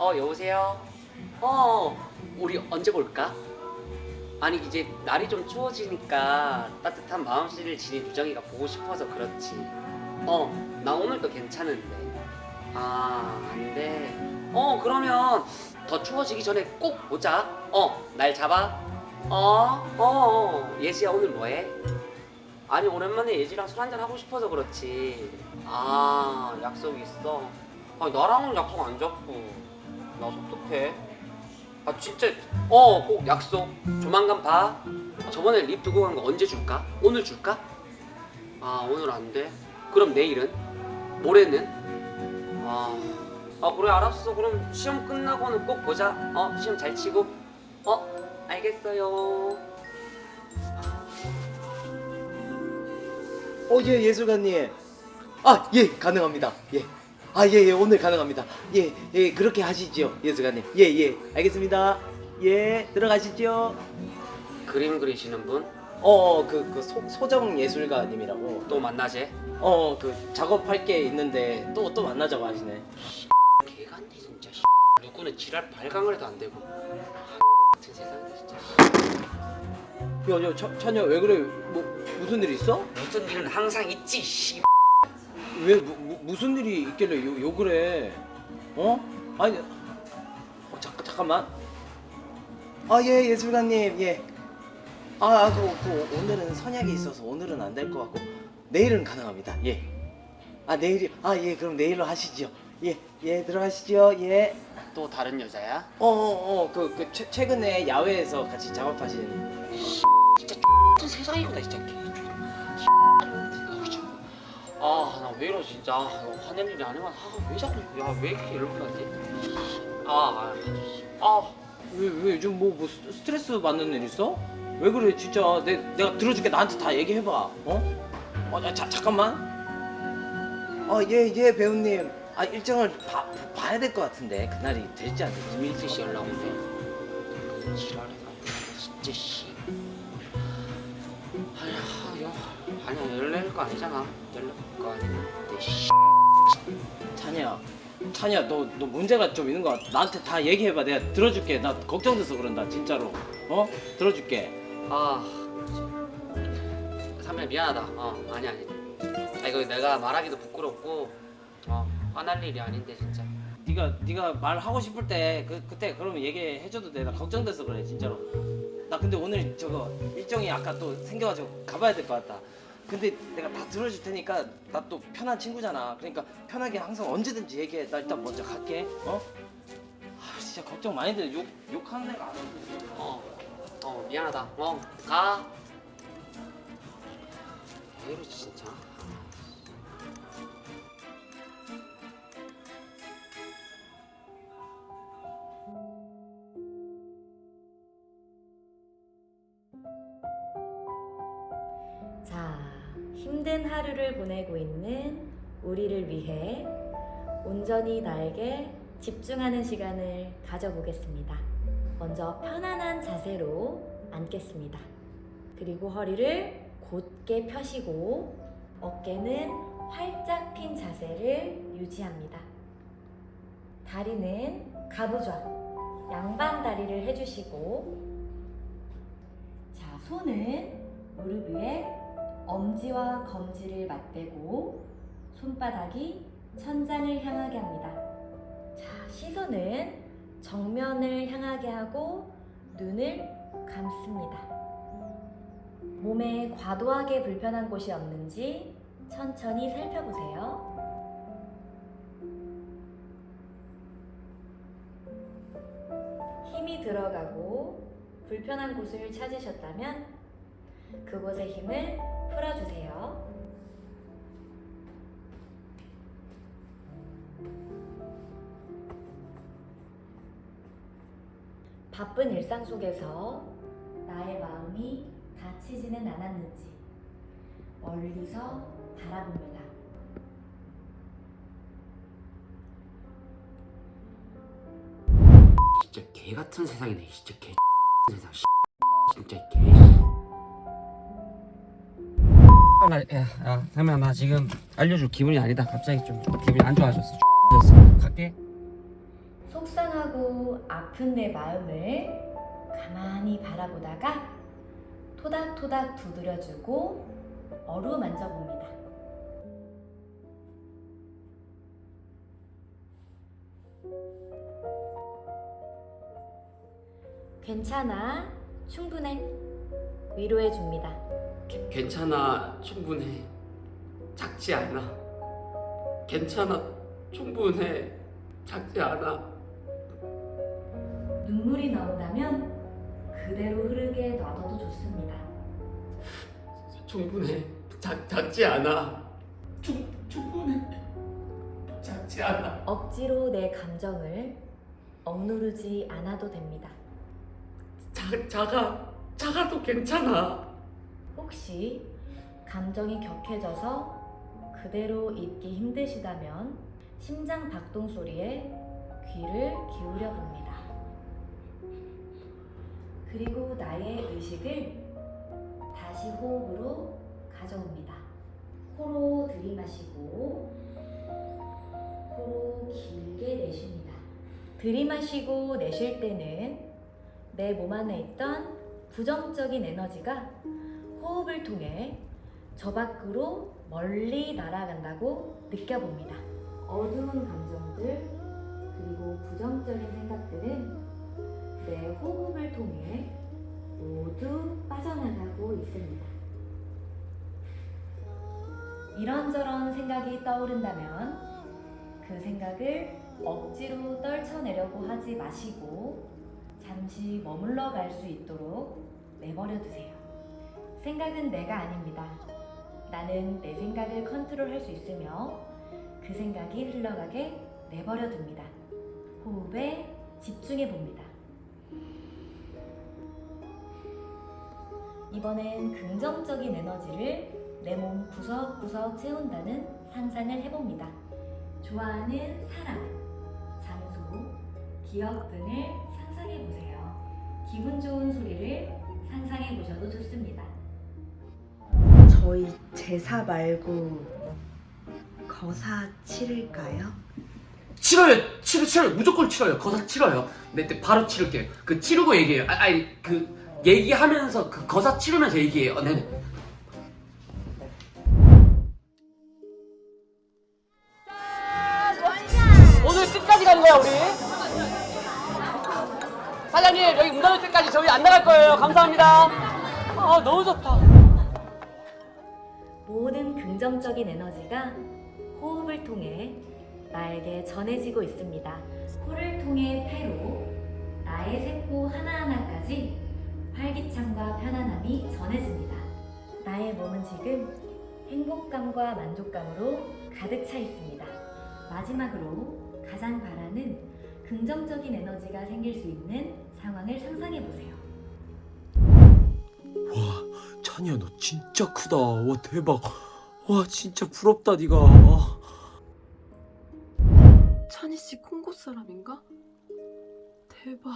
어 여보세요. 어 우리 언제 볼까? 아니 이제 날이 좀 추워지니까 따뜻한 마음씨를 지닌 유정이가 보고 싶어서 그렇지. 어 나 오늘도 괜찮은데. 아 안돼. 어 그러면 더 추워지기 전에 꼭 보자. 어 날 잡아. 어, 어, 어, 예지야 오늘 뭐해? 아니 오랜만에 예지랑 술 한잔 하고 싶어서 그렇지. 아 약속 있어. 아 나랑은 약속 안 잡고 나 속독해. 아 진짜 어 꼭 약속. 조만간 봐. 아, 저번에 립 두고 간 거 언제 줄까? 오늘 줄까? 아 오늘 안 돼. 그럼 내일은? 모레는? 아, 아 그래 알았어. 그럼 시험 끝나고는 꼭 보자. 어 시험 잘 치고. 어 알겠어요. 어, 예, 예술가님. 아, 예, 가능합니다. 예. 아, 예, 예, 오늘 가능합니다. 예, 예, 그렇게 하시죠, 예술가님. 예, 예, 알겠습니다. 예, 들어가시죠. 그림 그리시는 분? 어, 그, 그, 소, 소정 예술가님이라고. 또 만나재? 어, 그, 작업할 게 있는데 또, 또 만나자고 하시네. 개간데 진짜 누구는 지랄 발광을 해도 안 되고 같은 세상에 진짜 야, 야, 차, 찬이야, 왜 그래? 뭐, 무슨 일 있어? 무슨 일은 항상 있지 씨. 왜, 무, 무, 무슨 일이 있길래 요, 욕을 해? 어? 아니, 어, 잠깐, 잠깐만. 아, 예, 예술가님, 예. 아, 아, 그, 그, 오늘은 선약이 있어서 오늘은 안 될 것 같고, 내일은 가능합니다, 예. 아, 내일이, 아, 예, 그럼 내일로 하시죠. 예, 예, 들어가시죠, 예. 또 다른 여자야? 어, 어, 어, 그, 그, 최, 최근에 야외에서 같이 작업하신. 진짜 같은 세상이구나 진짜 개. 아 나 왜 이러 진짜 화낼 일이 아니면 아 왜 자꾸 야 왜 이렇게 이러고 하지? 아, 아, 아 왜, 왜 요즘 뭐, 뭐 스- 스트레스 받는 일 있어? 왜 그래, 진짜. 내, 내가 들어줄게. 나한테 다 얘기해봐. 어? 어, 야, 자, 잠깐만. 어, 예, 예, 배우님. 아, 일정을 봐, 봐야 될 것 같은데. 그날이 될지 안 될지. 김일지 씨 연락. 그 지랄해가 진짜 씨. 아야, 야, 아니야 연락할 거 아니잖아. 연락 할거 씨. 찬이야. 찬이야, 너, 너 문제가 좀 있는 것 같아. 나한테 다 얘기해봐. 내가 들어줄게. 나 걱정돼서 그런다, 진짜로. 어? 들어줄게. 아, 삼일 미안하다. 어, 아니 아니. 아 이거 내가 말하기도 부끄럽고, 어, 화날 일이 아닌데 진짜. 네가 네가 말하고 싶을 때 그, 그때 그러면 얘기해줘도 돼. 나 걱정돼서 그래, 진짜로. 나 근데 오늘 저거 일정이 아까 또 생겨가지고 가봐야 될 것 같다. 근데 내가 다 들어줄 테니까 나 또 편한 친구잖아. 그러니까 편하게 항상 언제든지 얘기해. 나 일단 먼저 갈게. 어? 아 진짜 걱정 많이 돼. 욕 욕하는 애가 아니야. 어, 어 미안하다. 어, 가. 왜 이러지 진짜. 힘든 하루를 보내고 있는 우리를 위해 온전히 나에게 집중하는 시간을 가져보겠습니다. 먼저 편안한 자세로 앉겠습니다. 그리고 허리를 곧게 펴시고 어깨는 활짝 핀 자세를 유지합니다. 다리는 가부좌, 양반 다리를 해주시고 자, 손은 무릎 위에 엄지와 검지를 맞대고 손바닥이 천장을 향하게 합니다. 자, 시선은 정면을 향하게 하고 눈을 감습니다. 몸에 과도하게 불편한 곳이 없는지 천천히 살펴보세요. 힘이 들어가고 불편한 곳을 찾으셨다면 그곳의 힘을 풀어주세요. 바쁜 일상 속에서 나의 마음이 다치지는 않았는지 멀리서 바라봅니다. 진짜 개 같은 세상이네. 진짜 개 세상. 진짜 개. 아, 나, 야, 야, 상민아, 나 지금 알려줄 기분이 아니다. 갑자기 좀 기분이 안 좋아졌어. 졌어. 갈게. 속 속상하고 아픈 내 마음을 가만히 바라보다가 토닥토닥 두드려주고 어루만져 봅니다. 괜찮아. 충분해. 위로해 줍니다. 괜찮아 충분해. 작지 않아. 괜찮아 충분해. 작지 않아. 눈물이 나온다면 그대로 흐르게 놔둬도 좋습니다. 충분해. 작, 작지 않아. 충, 충분해. 작지 않아. 억지로 내 감정을 억누르지 않아도 됩니다. 작, 작아 작아도 괜찮아 혹시 감정이 격해져서 그대로 있기 힘드시다면 심장 박동 소리에 귀를 기울여 봅니다. 그리고 나의 의식을 다시 호흡으로 가져옵니다. 코로 들이마시고 코로 길게 내쉽니다. 들이마시고 내쉴 때는 내 몸 안에 있던 부정적인 에너지가 호흡을 통해 저 밖으로 멀리 날아간다고 느껴봅니다. 어두운 감정들 그리고 부정적인 생각들은 내 호흡을 통해 모두 빠져나가고 있습니다. 이런저런 생각이 떠오른다면 그 생각을 억지로 떨쳐내려고 하지 마시고 잠시 머물러 갈 수 있도록 내버려 두세요. 생각은 내가 아닙니다. 나는 내 생각을 컨트롤할 수 있으며 그 생각이 흘러가게 내버려 둡니다. 호흡에 집중해 봅니다. 이번엔 긍정적인 에너지를 내 몸 구석구석 채운다는 상상을 해봅니다. 좋아하는 사람, 장소, 기억 등을 상상해 보세요. 기분 좋은 소리를 상상해 보셔도 좋습니다. 저희 제사 말고 거사 치를까요? 치러요, 치러, 치러요. 무조건 치러요. 거사 치러요. 네, 네, 바로 치를게요. 그 치르고 얘기해요. 아, 아니, 그 얘기하면서 그 거사 치르면서 얘기해요. 어, 네네. 오늘 끝까지 가는 거야 우리 사장님 여기 문 닫을 때까지 저희 안 나갈 거예요 감사합니다 아 너무 좋다 긍정적인 에너지가 호흡을 통해 나에게 전해지고 있습니다. 코를 통해 폐로 나의 세포 하나하나까지 활기참과 편안함이 전해집니다. 나의 몸은 지금 행복감과 만족감으로 가득 차 있습니다. 마지막으로 가장 바라는 긍정적인 에너지가 생길 수 있는 상황을 상상해 보세요. 와 찬이야 너 진짜 크다. 와 대박. 와 진짜 부럽다 네가. 아. 찬희 씨 콩고 사람인가? 대박.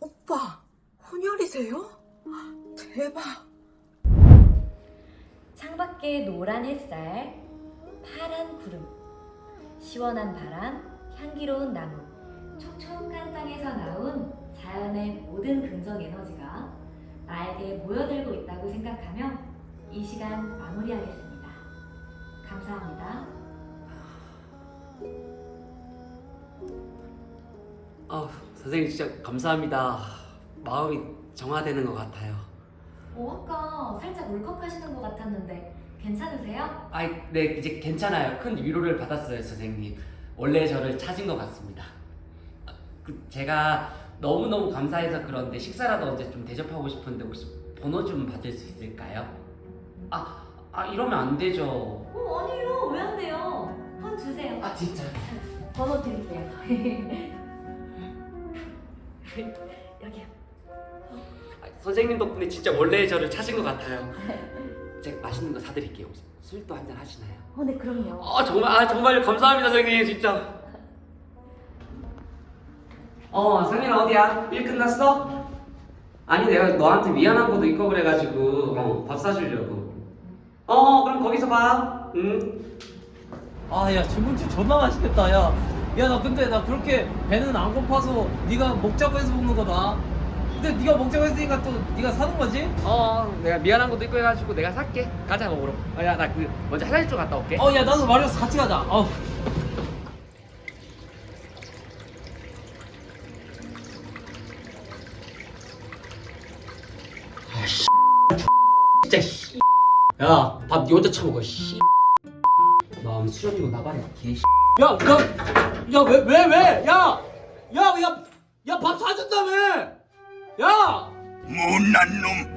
오빠, 혼혈이세요? 대박. 창밖에 노란 햇살, 파란 구름, 시원한 바람, 향기로운 나무, 촉촉한 땅에서 나온 자연의 모든 긍정 에너지가 나에게 모여들고 있다고 생각하며 이 시간 마무리하겠습니다. 감사합니다. 아 선생님 진짜 감사합니다 마음이 정화되는 것 같아요 어, 아까 살짝 울컥하시는 것 같았는데 괜찮으세요? 아이 네 이제 괜찮아요 큰 위로를 받았어요 선생님 원래 저를 찾은 것 같습니다 아, 그 제가 너무너무 감사해서 그런데 식사라도 언제 좀 대접하고 싶은데 혹시 번호 좀 받을 수 있을까요? 아, 아 이러면 안 되죠 어, 아니요. 왜 안 돼요? 폰 주세요. 아 진짜 번호 드릴게요. 여기요. 아, 선생님 덕분에 진짜 원래 저를 찾은 것 같아요. 제가 맛있는 거 사드릴게요. 혹시 술도 한잔 하시나요? 어, 네, 그럼요. 아 정말 아 정말 감사합니다 선생님 진짜. 어 상민 어디야? 일 끝났어? 아니 내가 너한테 미안한 것도 있고 그래가지고 어, 밥 사주려고. 어 그럼 거기서 봐. 응. 아야 중국집 존나 맛있겠다 야야 나 근데 나 그렇게 배는 안 고파서 네가 먹자고 해서 먹는 거다 근데 네가 먹자고 했으니까 또 네가 사는 거지? 어 내가 미안한 것도 있고 해가지고 내가 살게 가자 먹으러 야 나 그 먼저 화장실 좀 갔다 올게 어 야 나도 말이었어 같이 가자 어. 진짜 씨. 야, 밥니 혼자 처먹어, 씨. 마음 수련이고 나발이야, 개 씨. 야, 야, 야, 왜, 왜, 왜? 야, 야, 야, 야, 밥 사준다며! 야! 못난 놈